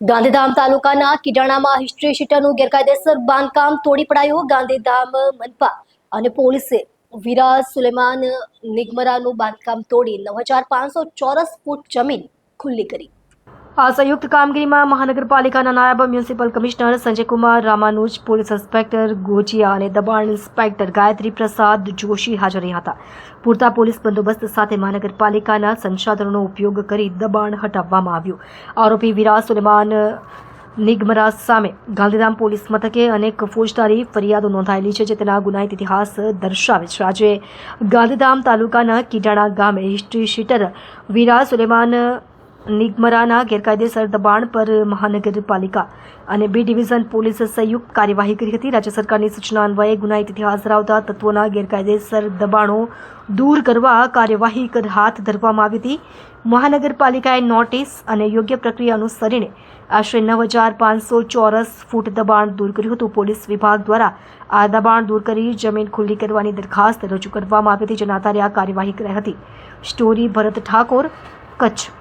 ગાંધીધામ તાલુકાના કિડાણામાં હિસ્ટ્રી શીટરનું ગેરકાયદેસર બાંધકામ તોડી પડાયું ગાંધીધામ મનપા અને પોલીસે વિરા સુલેમાન નિગમરાનું બાંધકામ તોડી નવ હજાર પાંચસો ચોરસ ફૂટ જમીન ખુલ્લી કરી. આ સંયુક્ત કામગીરીમાં મહાનગરપાલિકાના નાયબ municipal commissioner Sanjaykumar Ramanuj police inspector Gojiya અને દબાણ ઇન્સ્પેક્ટર ગાયત્રી પ્રસાદ જોશી હાજર રહ્યા હતા. પૂરતા પોલીસ બંદોબસ્ત સાથે મહાનગરપાલિકાના સંસાધનોનો ઉપયોગ કરી દબાણ હટાવવામાં આવ્યું. આરોપી વિરા સુલેમાન નિગમરાજ સામે ગાંધીધામ પોલીસ મથકે અનેક ફોજદારી ફરિયાદો નોંધાયેલી છે જે તેના ગુનાહિત ઇતિહાસ દર્શાવે છે. આજે ગાંધીધામ તાલુકાના કીડાણા ગામે હિસ્ટ્રી શીટર વિરા સુલેમાન નિગમરાના ગેરકાયદેસર દબાણ પર મહાનગરપાલિકા અને બી ડિવિઝન પોલીસે સંયુક્ત કાર્યવાહી કરી હતી. રાજ્ય સરકારની સૂચના અન્વયે ગુનાહિત ઇતિહાસ ધરાવતા તત્વોના ગેરકાયદેસર દબાણો દૂર કરવા કાર્યવાહી કર- હાથ ધરવામાં આવી હતી. મહાનગરપાલિકાએ નોટિસ અને યોગ્ય પ્રક્રિયા અનુસરીને આશરે નવ હજાર પાંચસો ચોરસ ફૂટ દબાણ દૂર કર્યું હતું. પોલીસ વિભાગ દ્વારા આ દબાણ દૂર કરી જમીન ખુલ્લી કરવાની દરખાસ્ત રજૂ કરવામાં આવી હતી. જેના આધારે આ કાર્યવાહી કરાઈ હતી. સ્ટોરી ભરત ઠાકોર, કચ્છ.